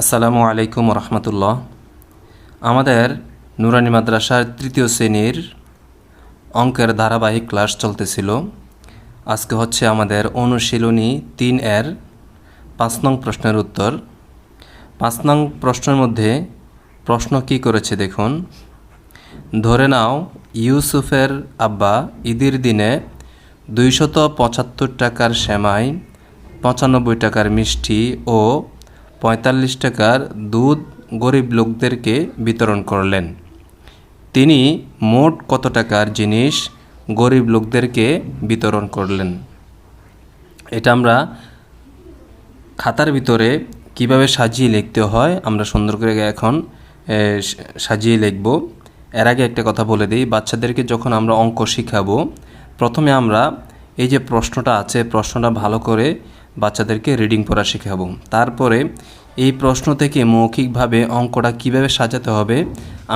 আসসালামু আলাইকুম রহমতুল্লাহ আমাদের নুরানি মাদ্রাসার তৃতীয় শ্রেণির অঙ্কের ধারাবাহিক ক্লাস চলতেছিল। আজকে হচ্ছে আমাদের অনুশীলনী তিন এর পাঁচ নং প্রশ্নের উত্তর। পাঁচ নং প্রশ্নের মধ্যে প্রশ্ন কি করেছে দেখুন। ধরে নাও, ইউসুফের আব্বা ঈদের দিনে দুইশত পঁচাত্তর টাকার সেমাই, পঁচানব্বই টাকার মিষ্টি ও পঁয়তাল্লিশ টাকার দুধ গরিব লোকদেরকে বিতরণ করলেন। তিনি মোট কত টাকার জিনিস গরিব লোকদেরকে বিতরণ করলেন? এটা আমরা খাতার ভিতরে কীভাবে সাজিয়ে লিখতে হয় আমরা সুন্দর করে এখন সাজিয়ে লিখব। এর আগে একটা কথা বলে দিই, বাচ্চাদেরকে যখন আমরা অঙ্ক শিখাবো, প্রথমে আমরা এই যে প্রশ্নটা আছে, প্রশ্নটা ভালো করে বাচ্চাদেরকে রিডিং পড়া শেখাবো। তারপরে এই প্রশ্ন থেকে মৌখিকভাবে অঙ্কটা কীভাবে সাজাতে হবে,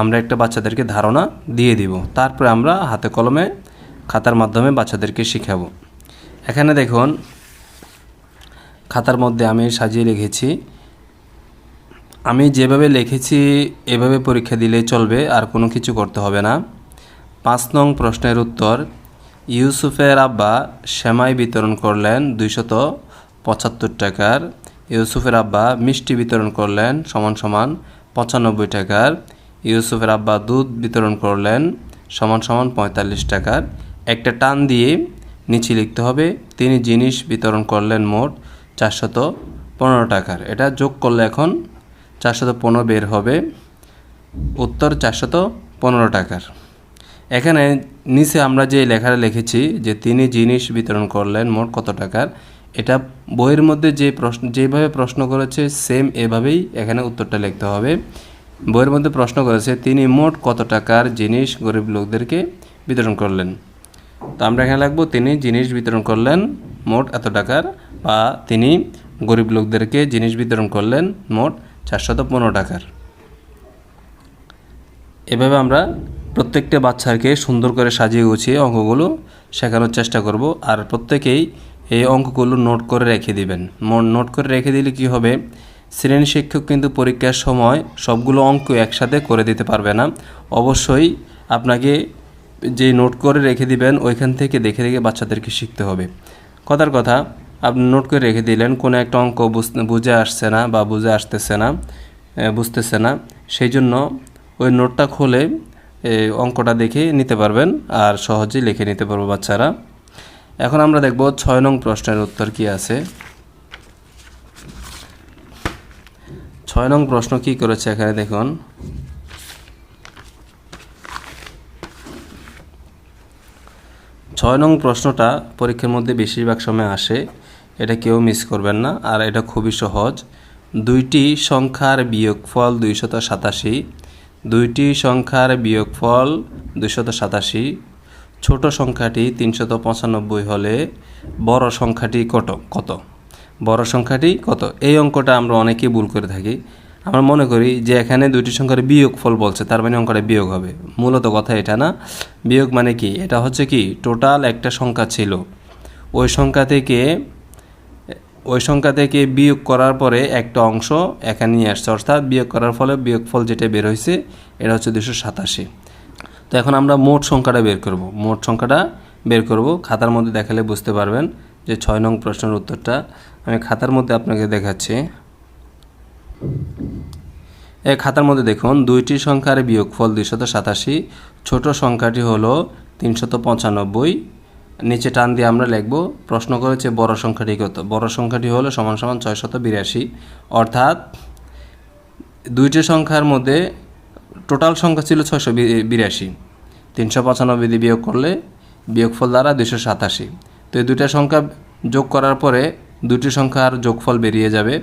আমরা একটা বাচ্চাদেরকে ধারণা দিয়ে দিব। তারপরে আমরা হাতে কলমে খাতার মাধ্যমে বাচ্চাদেরকে শিখাবো। এখানে দেখুন, খাতার মধ্যে আমি সাজিয়ে রেখেছি। আমি যেভাবে লিখেছি, এভাবে পরীক্ষা দিলে চলবে, আর কোনো কিছু করতে হবে না। পাঁচ নং প্রশ্নের উত্তর, ইউসুফের আব্বা সেমাই বিতরণ করলেন দুইশত পঁচাত্তর টাকার। ইউসুফের আব্বা মিষ্টি বিতরণ করলেন, সমান সমান পঁচানব্বই টাকার। ইউসুফের আব্বা দুধ বিতরণ করলেন, সমান সমান পঁয়তাল্লিশ টাকার। একটা টান দিয়ে নিচে লিখতে হবে, তিনি জিনিস বিতরণ করলেন মোট চারশত পনেরো টাকার। এটা যোগ করলে এখন চারশত পনেরো বের হবে। উত্তর চারশত পনেরো টাকার। এখানে নিচে আমরা যে লেখাটা লিখেছি যে, তিনি জিনিস বিতরণ করলেন মোট কত টাকার? এটা বইয়ের মধ্যে যে প্রশ্ন, যেভাবে প্রশ্ন করেছে সেম এভাবেই এখানে উত্তরটা লিখতে হবে। বইয়ের মধ্যে প্রশ্ন করেছে, তিনি মোট কত টাকার জিনিস গরিব লোকদেরকে বিতরণ করলেন? তো আমরা এখানে লাগবো তিনি জিনিস বিতরণ করলেন মোট এত টাকার বা তিনি গরিব লোকদেরকে জিনিস বিতরণ করলেন মোট চারশত পনেরো টাকার। এভাবে আমরা প্রত্যেকটা বাচ্চাকে সুন্দর করে সাজিয়ে গুছিয়ে অঙ্কগুলো শেখানোর চেষ্টা করব। আর প্রত্যেকেই এই অঙ্কগুলো নোট করে রেখে দিবেন। নোট করে রেখে দিলে কি হবে? শ্রেণি শিক্ষক কিন্তু পরীক্ষার সময় সবগুলো অঙ্ক একসাথে করে দিতে পারবে না। অবশ্যই আপনাকে যে নোট করে রেখে দিবেন, ওইখান থেকে দেখে দেখে বাচ্চাদেরকে শিখতে হবে। কথার কথা, আপনি নোট করে রেখে দিলেন, কোনো একটা অঙ্ক বুঝ- আসছে না বা বুঝে আসতেছে না বুঝতেছে না, সেই জন্য ওই নোটটা খুলে অঙ্কটা দেখে নিতে পারবেন আর সহজেই লিখে নিতে পারব বাচ্চারা। এখন আমরা দেখব ছয় নং প্রশ্নের উত্তর কি আছে। ছয় নং প্রশ্ন কি করেছে এখানে দেখুন। ছয় নং প্রশ্নটা পরীক্ষার মধ্যে বেশিরভাগ সময় আসে, এটা কেউ মিস করবেন না, আর এটা খুবই সহজ। দুইটি সংখ্যার বিয়োগফল দুইশত সাতাশি, দুইটি সংখ্যার বিয়োগফল দুইশত সাতাশি ছোট সংখ্যাটি তিনশত পঁচানব্বই হলে বড় সংখ্যাটি কত? কত? বড় সংখ্যাটি কত? এই অঙ্কটা আমরা অনেকেই ভুল করে থাকি। আমরা মনে করি যে এখানে দুটি সংখ্যার বিয়োগ ফল বলছে, তার মানে অঙ্কটা বিয়োগ হবে। মূলত কথা এটা না। বিয়োগ মানে কি? এটা হচ্ছে কি? টোটাল একটা সংখ্যা ছিল। ওই সংখ্যা থেকে, ওই সংখ্যা থেকে বিয়োগ করার পরে একটা অংশ এখানে নিয়ে আসছে। অর্থাৎ বিয়োগ করার ফলে বিয়োগফল যেটা বের হয়েছে, এটা হচ্ছে দুশো সাতাশি। তো এখন আমরা মোট সংখ্যাটা বের করব। মোট সংখ্যাটা বের করব। খাতার মধ্যে দেখালে বুঝতে পারবেন যে ছয় নং প্রশ্নের উত্তরটা আমি খাতার মধ্যে আপনাকে দেখাচ্ছি। এই খাতার মধ্যে দেখুন, দুইটি সংখ্যার বিয়োগফল দুইশত সাতাশি, ছোট সংখ্যাটি হলো তিনশত পঁচানব্বই। নিচে টান দিয়ে আমরা লিখব, প্রশ্ন করেছে বড় সংখ্যাটি কত? বড় সংখ্যাটি হলো সমান সমান ছয়শত বিরাশি। অর্থাৎ দুইটি সংখ্যার মধ্যে টোটাল সংখ্যা ছিল ছয়শো বিরাশি। তিনশো পঁচানব্বই দিয়ে বিয়োগ করলে বিয়োগফল দ্বারা দুশো সাতাশি। তো এই দুইটা সংখ্যা যোগ করার পরে দুটি সংখ্যার যোগফল বেরিয়ে যাবে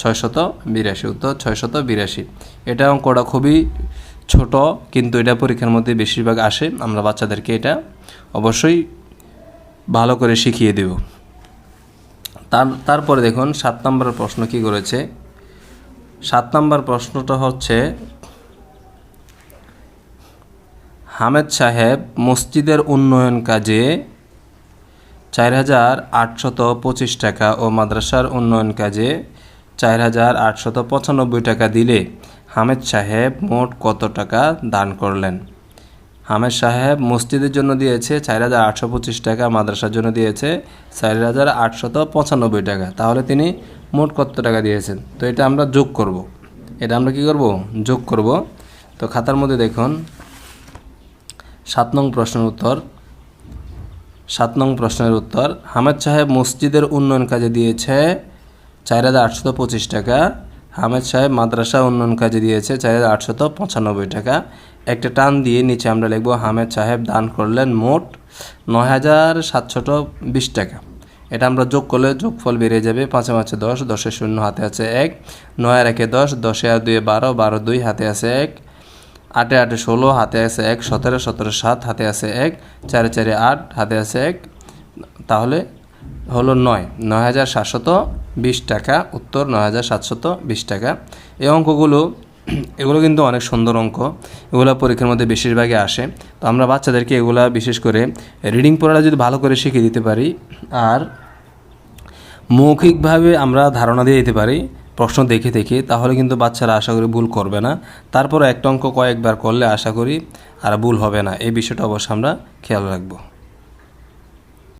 ছয়শত বিরাশি। উত্তর ছয়শত বিরাশি। এটা অঙ্কটা খুবই ছোট, কিন্তু এটা পরীক্ষার মধ্যে বেশিরভাগ আসে। আমরা বাচ্চাদেরকে এটা অবশ্যই ভালো করে শিখিয়ে দেব। তার, তারপরে দেখুন, সাত নম্বর প্রশ্ন কি করেছে? সাত নম্বর প্রশ্নটা হচ্ছে হামেদ সাহেব মসজিদের উন্নয়ন কাজে চার হাজার আটশত পঁচিশ টাকা ও মাদ্রাসার উন্নয়ন কাজে চার হাজার আটশত পঁচানব্বই টাকা দিলে হামেদ সাহেব মোট কত টাকা দান করলেন? হামেদ সাহেব মসজিদের জন্য দিয়েছে চার হাজার আটশো পঁচিশ টাকা, মাদ্রাসার জন্য দিয়েছে চার হাজার আটশত পঁচানব্বই টাকা। তাহলে তিনি মোট কত টাকা দিয়েছেন? তো এটা আমরা যোগ করব। এটা আমরা কি করব? যোগ করব। তো খাতার মধ্যে দেখুন। সাত নং প্রশ্নের উত্তর। সাত নং প্রশ্নের উত্তর, হামেদ সাহেব মসজিদের উন্নয়ন কাজে দিয়েছে চার হাজার আটশত পঁচিশ টাকা। হামেদ সাহেব মাদ্রাসা উন্নয়ন কাজে দিয়েছে চার হাজার আটশত পঁচানব্বই টাকা। একটা টান দিয়ে নিচে আমরা লিখব, হামেদ সাহেব দান করলেন মোট নয় হাজার সাতশত বিশ টাকা। এটা আমরা যোগ করলে যোগফল বেড়ে যাবে পাঁচে পাঁচে দশ দশে শূন্য হাতে আছে এক, নয় আর একে দশ, দশে আর দুয়ে বারো বারো দুই হাতে আছে এক। আটে আটে ষোলো, হাতে আছে এক, সতেরো সতেরো সাত, হাতে আছে এক, চারে চারে আট, হাতে আছে এক। তাহলে হলো নয় নয় হাজার সাতশত বিশ টাকা, উত্তর নয় হাজার সাতশত বিশ টাকা। এই অঙ্কগুলো, এগুলো কিন্তু অনেক সুন্দর অঙ্ক। এগুলো পরীক্ষার মধ্যে বেশিরভাগই আসে। তো আমরা বাচ্চাদেরকে এগুলা বিশেষ করে রিডিং পড়াটা যদি ভালো করে শিখিয়ে দিতে পারি, আর মৌখিকভাবে আমরা ধারণা দিয়ে দিতে পারি প্রশ্ন দেখে দেখে, তাহলে কিন্তু বাচ্চারা আশা করি ভুল করবে না। তারপর একটা অঙ্ক কয়েকবার করলে আশা করি আর ভুল হবে না। এই বিষয়টা অবশ্য আমরা খেয়াল রাখব।